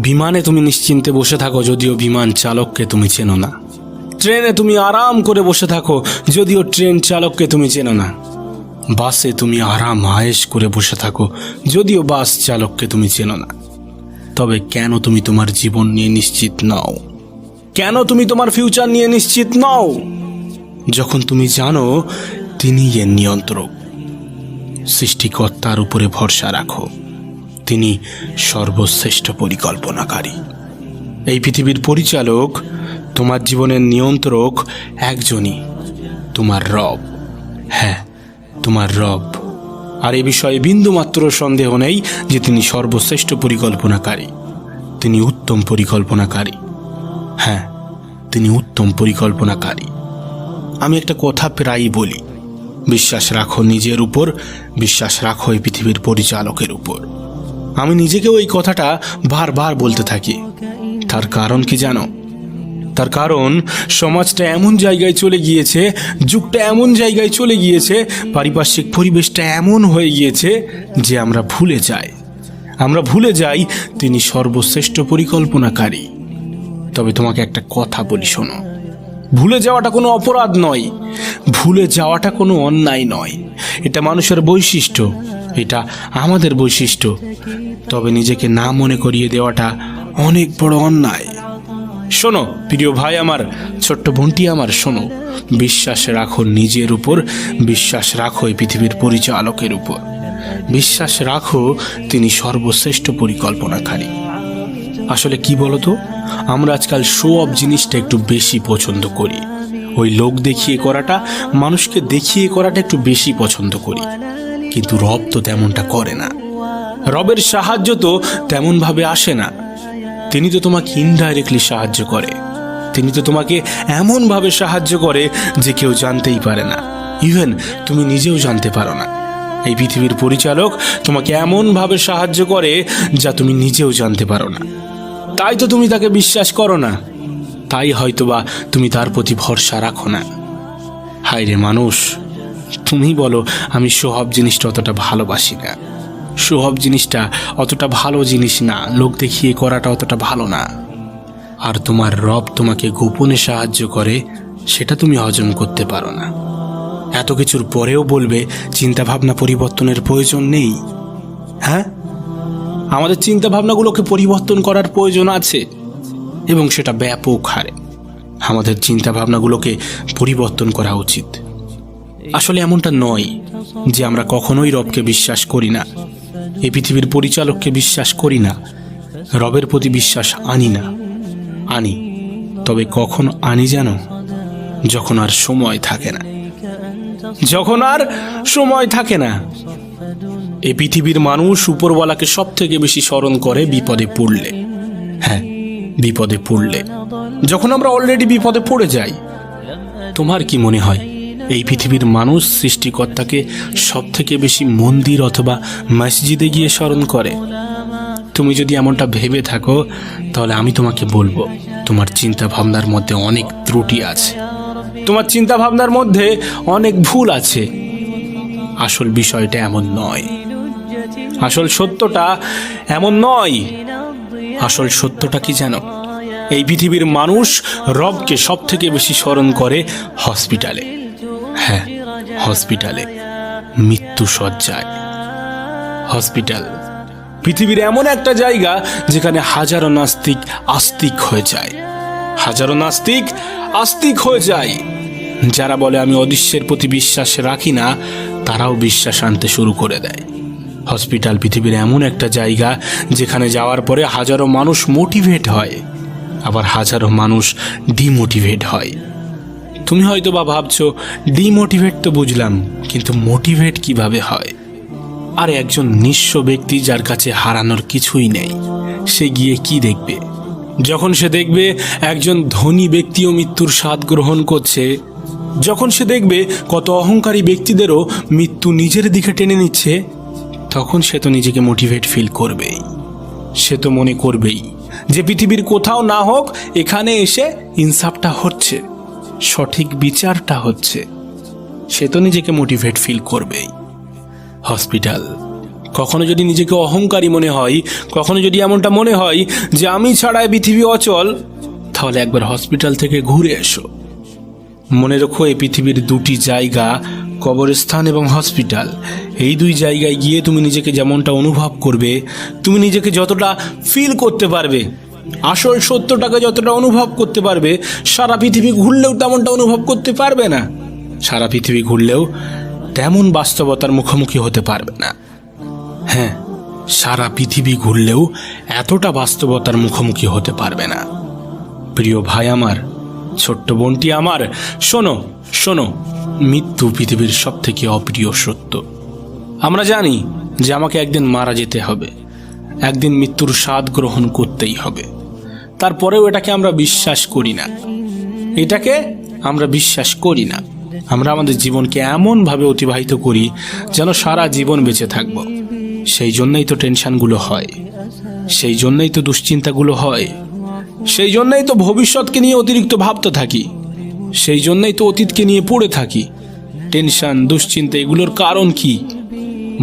বিমানে তুমি নিশ্চিন্তে বসে থাকো, যদিও বিমান চালককে তুমি চেনো না। ট্রেনে তুমি আরাম করে বসে থাকো, যদিও ট্রেন চালককে তুমি চেনো না। বাসে তুমি আরাম, আয়েশ করে বসে থাকো, যদিও বাস চালককে তুমি চেনো না। তবে কেন তুমি তোমার জীবন নিয়ে নিশ্চিত নও? কেন তুমি তোমার ফিউচার নিয়ে নিশ্চিত নও? যখন তুমি জানো তিনি এর নিয়ন্ত্রক। সৃষ্টিকর্তার উপরে ভরসা রাখো। তিনি সর্বশ্রেষ্ঠ পরিকল্পনাকারী। এই পৃথিবীর পরিচালক, তোমার জীবনের নিয়ন্ত্রক একজনই, তোমার রব। হ্যাঁ তোমার রব। আর এ বিষয়ে বিন্দুমাত্র সন্দেহ নেই যে তিনি সর্বশ্রেষ্ঠ পরিকল্পনাকারী। তিনি উত্তম পরিকল্পনাকারী। হ্যাঁ তিনি উত্তম পরিকল্পনাকারী। আমি একটা কথা প্রায়ই বলি, বিশ্বাস রাখো নিজের উপর, বিশ্বাস রাখো এই পৃথিবীর পরিচালকের উপর। আমি নিজেকেও এই কথাটা বারবার বলতে থাকি। তার কারণ কি জানো? তার কারণ, সমাজটা এমন জায়গায় চলে গিয়েছে, যুগটা এমন জায়গায় চলে গিয়েছে, পারিপার্শ্বিক পরিবেশটা এমন হয়ে গিয়েছে যে আমরা ভুলে যাই। আমরা ভুলে যাই তিনি সর্বশ্রেষ্ঠ পরিকল্পনাকারী। তবে তোমাকে একটা কথা বলি শোনো। ভুলে যাওয়াটা কোনো অপরাধ নয়। ভুলে যাওয়াটা কোনো অন্যায় নয়। এটা মানুষের বৈশিষ্ট্য। এটা আমাদের বৈশিষ্ট্য। তবে নিজেকে না মনে করিয়ে দেওয়াটা অনেক বড় অন্যায়। শোনো, প্রিয় ভাই আমার, ছোট্ট বোনটি আমার, শোনো, বিশ্বাস রাখো নিজের উপর, বিশ্বাস রাখো এই পৃথিবীর পরিচালকের উপর। বিশ্বাস রাখো তিনি সর্বশ্রেষ্ঠ পরিকল্পনাকারী। আসলে কি বলতো, আমরা আজকাল শো অফ জিনিসটা একটু বেশি পছন্দ করি। ওই লোক দেখিয়ে করাটা, মানুষকে দেখিয়ে করাটা একটু বেশি পছন্দ করি। কিন্তু রব তো তেমনটা করে না। রবের সাহায্য তো তেমনভাবে আসে না। তিনি তো তোমাকে ইনডাইরেক্টলি সাহায্য করে। তিনি তো তোমাকে এমনভাবে সাহায্য করে যে কেউ জানতেই পারে না। ইভেন তুমি নিজেও জানতে পারো না। এই পৃথিবীর পরিচালক তোমাকে এমনভাবে সাহায্য করে যা তুমি নিজেও জানতে পারো না। তাই তো তুমি তাকে বিশ্বাস করো না। তাই হয়তোবা তুমি তার প্রতি ভরসা রাখো না। হায় রে মানুষ! তুমি বলো, আমি সোহাব জিনিসটা অতটা ভালোবাসি না। সোহাব জিনিসটা অতটা ভালো জিনিস না, লোক দেখিয়ে করাটা অতটা ভালো না। আর তোমার রব তোমাকে গোপনে সাহায্য করে, সেটা তুমি হজম করতে পারো না। এত কিছুর পরেও বলবে চিন্তা ভাবনা পরিবর্তনের প্রয়োজন নেই। হ্যাঁ? আমাদের চিন্তা ভাবনাগুলোকে পরিবর্তন করার প্রয়োজন আছে, এবং সেটা ব্যাপক হারে। আমাদের চিন্তা ভাবনাগুলোকে পরিবর্তন করা উচিত। আসলে এমনটা নয় যে আমরা কখনোই রবকে বিশ্বাস করি না। এই পৃথিবীর পরিচালককে বিশ্বাস করি না, রবের প্রতি বিশ্বাস আনি না। আনি, তবে কখন আনি যেন, যখন আর সময় থাকে না। যখন আর সময় থাকে না এই পৃথিবীর মানুষ উপরওয়ালাকে সব থেকে বেশি স্মরণ করে বিপদে পড়লে। হ্যাঁ বিপদে পড়লে। যখন আমরা অলরেডি বিপদে পড়ে যাই, তোমার কি মনে হয়? এই পৃথিবীর মানুষ সৃষ্টিকর্তাকে সব থেকে বেশি মন্দির অথবা মসজিদে গিয়ে স্মরণ করে। তুমি যদি এমনটা ভেবে থাকো, তাহলে আমি তোমাকে বলব, তোমার চিন্তা ভাবনার মধ্যে অনেক ত্রুটি আছে। তোমার চিন্তা ভাবনার মধ্যে অনেক ভুল আছে। আসল বিষয়টা এমন নয়। আসল সত্যটা এমন নয়। আসল সত্যটা কি জানো? এই পৃথিবীর মানুষ রবকে সব থেকে বেশি স্মরণ করে হসপিটালে। হ্যাঁ হসপিটালে মৃত্যু সজ্জায়। হসপিটাল। পৃথিবীর এমন একটা জায়গা যেখানে হাজারো নাস্তিক আস্তিক হয়ে যায়। হাজারো নাস্তিক আস্তিক হয়ে যায়। যারা বলে, আমি অদৃশ্যের প্রতি বিশ্বাস রাখি না, তারাও বিশ্বাস আনতে শুরু করে দেয়। হসপিটাল পৃথিবীর এমন একটা জায়গা যেখানে যাওয়ার পরে হাজারো মানুষ মোটিভেট হয়, আবার হাজারো মানুষ ডিমোটিভেট হয়। তুমি হয়তো বা ভাবছ, ডিমোটিভেট তো বুঝলাম, কিন্তু মোটিভেট কীভাবে হয়? আর একজন নিঃস্ব ব্যক্তি যার কাছে হারানোর কিছুই নেই, সে গিয়ে কি দেখবে? যখন সে দেখবে একজন ধনী ব্যক্তিও মৃত্যুর স্বাদ গ্রহণ করছে, যখন সে দেখবে কত অহংকারী ব্যক্তিদেরও মৃত্যু নিজের দিকে টেনে নিচ্ছে, তখন সে তো নিজেকে মোটিভেট ফিল করবেই। সে তো মনে করবেই যে পৃথিবীর কোথাও না হোক, এখানে এসে ইনসাফটা হচ্ছে। সঠিক বিচারটা হচ্ছে, সে তো নিজেকে মোটিভেট ফিল করবেই। হসপিটাল কখনো যদি নিজেকে অহংকারী মনে হয়, কখনো যদি এমনটা মনে হয় যে আমি ছাড়া এই পৃথিবী অচল, তাহলে একবার হসপিটাল থেকে ঘুরে এসো। মনে রেখো এই পৃথিবীর দুটি জায়গা, কবরস্থান এবং হসপিটাল এই দুই জায়গায় গিয়ে তুমি নিজেকে যেমনটা অনুভব করবে, তুমি নিজেকে যতটা ফিল করতে পারবে আসল সত্যটাকে যতটা অনুভব করতে পারবে, সারা পৃথিবী ঘুরলেও তেমনটা অনুভব করতে পারবে না। সারা পৃথিবী ঘুরলেও তেমন বাস্তবতার মুখোমুখি হতে পারবে না। হ্যাঁ সারা পৃথিবী ঘুরলেও এতটা বাস্তবতার মুখোমুখি হতে পারবে না। প্রিয় ভাই আমার, ছোট্ট বোনটি আমার, শোনো শোনো, মৃত্যু পৃথিবীর সব থেকে অপ্রিয় সত্য। আমরা জানি যে আমাকে একদিন মারা যেতে হবে। একদিন মৃত্যুর স্বাদ গ্রহণ করতেই হবে। তারপরেও এটাকে আমরা বিশ্বাস করি না। এটাকে আমরা বিশ্বাস করি না। আমরা আমাদের জীবনকে এমনভাবে অতিবাহিত করি যেন সারা জীবন বেঁচে থাকব। সেই জন্যই তো টেনশনগুলো হয়। সেই জন্যই তো দুশ্চিন্তাগুলো হয়। সেই জন্যই তো ভবিষ্যৎকে নিয়ে অতিরিক্ত ভাবতে থাকি। সেই জন্যই তো অতীতকে নিয়ে পড়ে থাকি। টেনশন, দুশ্চিন্তা, এগুলোর কারণ কি?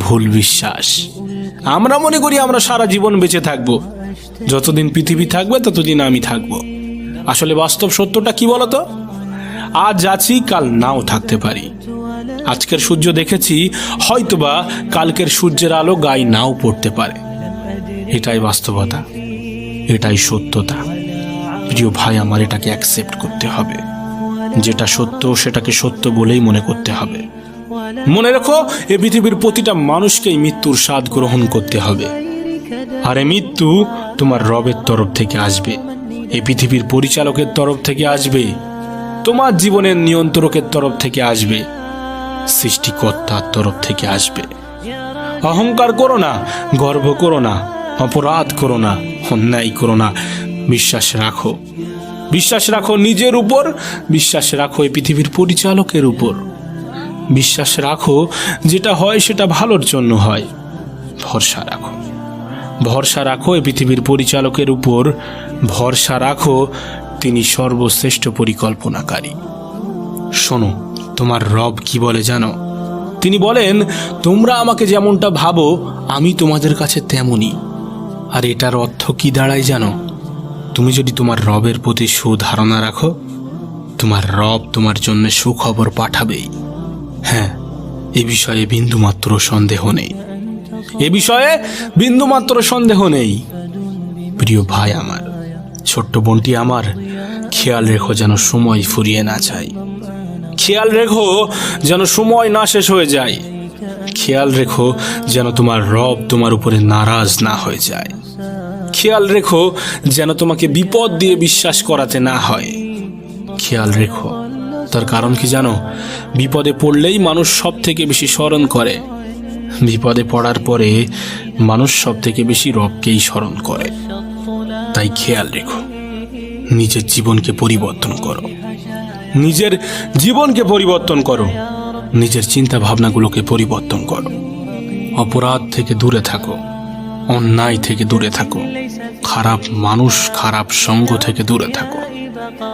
ভুল বিশ্বাস। আমরা মনে করি আমরা সারা জীবন বেঁচে থাকব। যতদিন পৃথিবী থাকবে, ততদিন আমি থাকব। আসলে বাস্তব সত্যটা কি বলতো? আজ আছি, কাল নাও থাকতে পারি। আজকের সূর্য দেখেছি, হয়তোবা কালকের সূর্যের আলো গায়ে নাও পড়তে পারে। এটাই বাস্তবতা, এটাই সত্যতা। প্রিয় ভাই, আমার এটাকে অ্যাকসেপ্ট করতে হবে। যেটা সত্য, সেটাকে সত্য বলেই মনে করতে হবে। মনে রেখো, এ পৃথিবীর প্রতিটা মানুষকেই মৃত্যুর স্বাদ গ্রহণ করতে হবে। আর এ মৃত্যু তোমার রবের তরফ থেকে আসবে। এ পৃথিবীর পরিচালকের তরফ থেকে আসবে। তোমার জীবনের নিয়ন্ত্রকের তরফ থেকে আসবে। সৃষ্টিকর্তার তরফ থেকে আসবে। অহংকার করো না, গর্ব করো না, অপরাধ করো না, অন্যায় করো না। বিশ্বাস রাখো। বিশ্বাস রাখো নিজের উপর, বিশ্বাস রাখো এই পৃথিবীর পরিচালকের উপর। বিশ্বাস রাখো, যেটা হয় সেটা ভালোর জন্য হয়। ভরসা রাখো। ভরসা রাখো এই পৃথিবীর পরিচালকের উপর। ভরসা রাখো, তিনি সর্বশ্রেষ্ঠ পরিকল্পনাকারী। শোনো, তোমার রব কি বলে জানো? তিনি বলেন, তোমরা আমাকে যেমনটা ভাবো, আমি তোমাদের কাছে তেমনই। আর এটার অর্থ কি দাঁড়ায় জানো? তুমি যদি তোমার রবের প্রতি সুধারণা রাখো, তোমার রব তোমার জন্য সুখবর পাঠাবেই। হ্যাঁ এ বিষয়ে বিন্দুমাত্র সন্দেহ নেই। এ বিষয়ে বিন্দুমাত্র সন্দেহ নেই। প্রিয় ভাই আমার, ছোট্ট বোনটি আমার, খেয়াল রেখো যেন সময় ফুরিয়ে না যায়। খেয়াল রেখো যেন সময় না শেষ হয়ে যায়। খেয়াল রেখো যেন তোমার রব তোমার উপরে নারাজ না হয়ে যায়। খেয়াল রেখো যেন তোমাকে বিপদ দিয়ে বিশ্বাস করাতে না হয়। খেয়াল রেখো তার কারণ কি জানো? বিপদে পড়লেই মানুষ সব থেকে বেশি স্মরণ করে। বিপদে পড়ার পরে মানুষ সব থেকে বেশি রবকেই স্মরণ করে। তাই খেয়াল রেখো, নিজের জীবনকে পরিবর্তন করো। নিজের জীবনকে পরিবর্তন করো। নিজের চিন্তা ভাবনাগুলোকে পরিবর্তন করো। অপরাধ থেকে দূরে থাকো, অন্যায় থেকে দূরে থাকো। খারাপ মানুষ খারাপ সঙ্গ থেকে দূরে থাকো।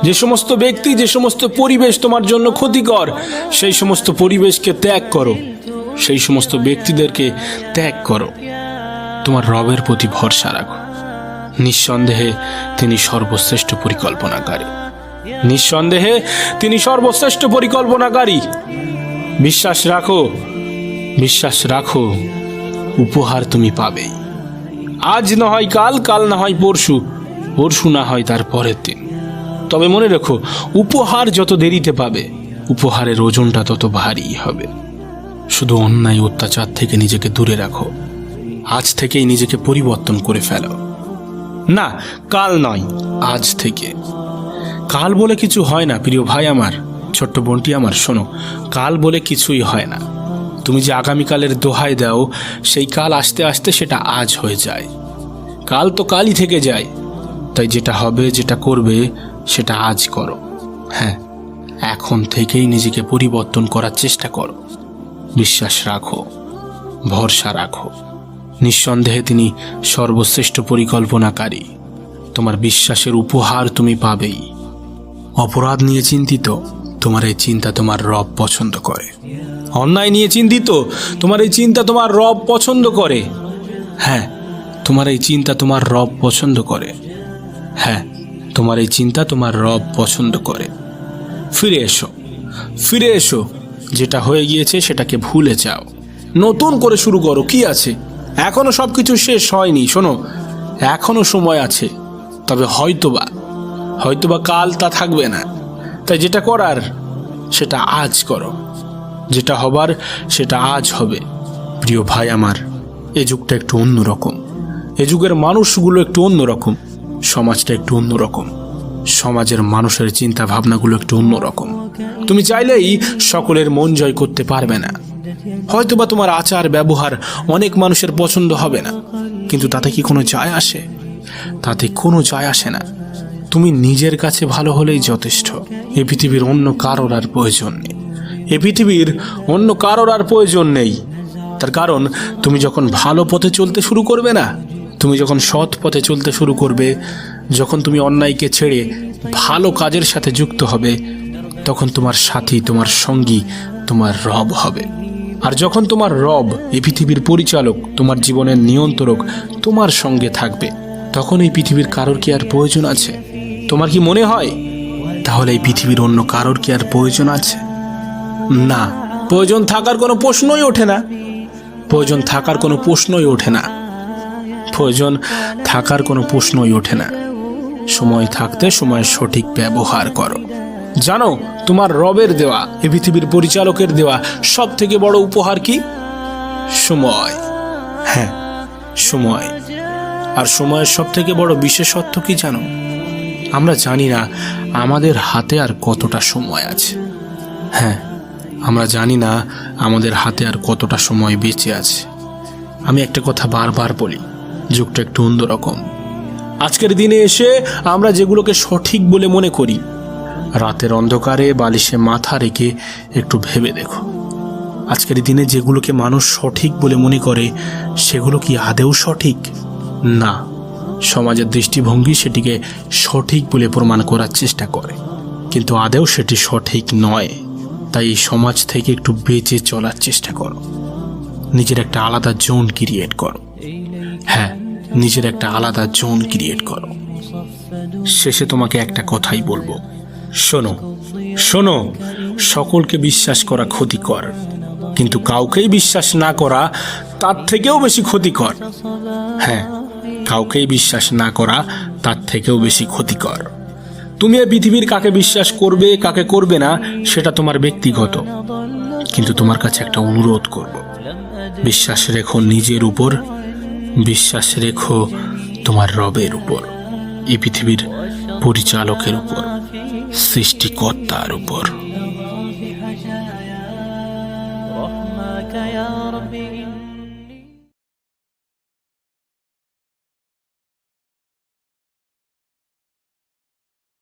যে সমস্ত ব্যক্তি, যে সমস্ত পরিবেশ তোমার জন্য ক্ষতিকর, সেই সমস্ত পরিবেশকে ত্যাগ করো। সেই সমস্ত ব্যক্তিদেরকে ত্যাগ করো। তোমার রবের প্রতি ভরসা রাখো। নিঃসন্দেহে তিনি সর্বশ্রেষ্ঠ পরিকল্পনাকারী। নিঃসন্দেহে তিনি সর্বশ্রেষ্ঠ পরিকল্পনাকারী। বিশ্বাস রাখো বিশ্বাস রাখো, উপহার তুমি পাবেই। আজ না হয় কাল কাল না হয় পরশু পরশু না হয় তার পরের দিন। তবে মনে রেখো, উপহার যত দেরিতে পাবে, উপহারের ওজনটা তত ভারী হবে। শুধু অন্যায় অত্যাচার থেকে নিজেকে দূরে রাখো। আজ থেকেই নিজেকে পরিবর্তন করে ফেলো। না, কাল নয়, আজ থেকে। কাল বলে কিছু হয় না, প্রিয় ভাই আমার, ছোট্ট বোনটি আমার, শোনো, কাল বলে কিছুই হয় না। তুমি যে আগামীকালের দোহাই দাও, সেই কাল আসতে আসতে সেটা আজ হয়ে যায়। কাল তো কালই থেকে যায়। তাই যেটা হবে, যেটা করবে, সেটা আজ করো। হ্যাঁ এখন থেকেই নিজেকে পরিবর্তন করার চেষ্টা করো। বিশ্বাস রাখো, ভরসা রাখো। নিঃসন্দেহে তিনি সর্বশ্রেষ্ঠ পরিকল্পনাকারী। তোমার বিশ্বাসের উপহার তুমি পাবেই। অপরাধ নিয়ে চিন্তিত, তোমার এই চিন্তা তোমার রব পছন্দ করে। অন্যায় নিয়ে চিন্তিত, তোমার এই চিন্তা তোমার রব পছন্দ করে। হ্যাঁ তোমার এই চিন্তা তোমার রব পছন্দ করে। হ্যাঁ তোমার এই চিন্তা তোমার রব পছন্দ করে। ফিরে এসো ফিরে এসো। যেটা হয়ে গিয়েছে সেটাকে ভুলে যাও। নতুন করে শুরু করো, কি আছে? এখনও সব কিছু শেষ হয়নি, শোনো। এখনও সময় আছে, তবে হয়তোবা হয়তোবা কাল তা থাকবে না। তাই যেটা করার, সেটা আজ করো। যেটা হবার, সেটা আজ হবে। প্রিয় ভাই আমার, এ যুগটা একটু অন্যরকম। এ যুগের মানুষগুলো একটু অন্যরকম। সমাজটা একটু অন্যরকম। সমাজের মানুষের চিন্তা ভাবনাগুলো একটু অন্যরকম। তুমি চাইলেই সকলের মন জয় করতে পারবে না। হয়তোবা তোমার আচার, ব্যবহার অনেক মানুষের পছন্দ হবে না। কিন্তু তাতে কি কোনো যায় আসে? তাতে কোনো যায় আসে না। তুমি নিজের কাছে ভালো হলেই যথেষ্ট। এ পৃথিবীর অন্য কারোর আর প্রয়োজন নেই। এ পৃথিবীর অন্য কারোর আর প্রয়োজন নেই। তার কারণ, তুমি যখন ভালো পথে চলতে শুরু করবে না তুমি যখন সৎ পথে চলতে শুরু করবে, যখন তুমি অন্যায়কে ছেড়ে ভালো কাজের সাথে যুক্ত হবে, তখন তোমার সাথী, তোমার সঙ্গী, তোমার রব হবে। আর যখন তোমার রব, এই পৃথিবীর পরিচালক, তোমার জীবনের নিয়ন্ত্রক, তোমার সঙ্গে থাকবে, তখন এই পৃথিবীর কারোর কি আর প্রয়োজন আছে? তোমার কি মনে হয়? তাহলে এই পৃথিবীর অন্য কারোর কি আর প্রয়োজন আছে? না, প্রয়োজন থাকার কোনো প্রশ্নই ওঠে না। প্রয়োজন থাকার কোনো প্রশ্নই ওঠে না। প্রয়োজন থাকার কোনো প্রশ্নই ওঠে না। সময় থাকতে সময় সঠিক ব্যবহার করো। জানো, তোমার রবের দেওয়া, এ পৃথিবীর পরিচালকের দেওয়া সব থেকে বড় উপহার কি? সময়। হ্যাঁ সময়। আর সময়ের সব থেকে বড় বিশেষত্ব কি জানো? আমরা জানি না আমাদের হাতে আর কতটা সময় আছে। হ্যাঁ আমরা জানি না আমাদের হাতে আর কতটা সময় বেঁচে আছে। আমি একটা কথা বারবার বলি যুগটা একটু অন্যরকম আজকের দিনে এসে আমরা যেগুলোকে সঠিক বলে মনে করি, রাতের অন্ধকারে বালিশে মাথা রেখে একটু ভেবে দেখো। আজকের দিনে যেগুলোকে মানুষ সঠিক বলে মনে করে, সেগুলো কি আদেও সঠিক? না। সমাজের দৃষ্টিভঙ্গি সেটিকে সঠিক বলে প্রমাণ করার চেষ্টা করে। কিন্তু আদেও সেটি সঠিক নয়। তাই এই সমাজ থেকে একটু বেঁচে চলার চেষ্টা করো। নিজের একটা আলাদা জোন ক্রিয়েট করো। হ্যাঁ নিজের একটা আলাদা জোন ক্রিয়েট করো। শেষে তোমাকে একটা কথাই বলব। শোনো শোনো, সকলকে বিশ্বাস করা ক্ষতিকর। কিন্তু কাউকেই বিশ্বাস না করা তার থেকেও বেশি ক্ষতিকর। হ্যাঁ কাউকেই বিশ্বাস না করা তার থেকেও বেশি ক্ষতিকর। তুমি এই পৃথিবীর কাকে বিশ্বাস করবে, কাকে করবে না, সেটা তোমার ব্যক্তিগত। কিন্তু তোমার কাছে একটা অনুরোধ করব। বিশ্বাস রেখো নিজের উপর বিশ্বাস রেখো তোমার রবের উপর এই পৃথিবীর পরিচালকের উপর সৃষ্টিকর্তার উপর।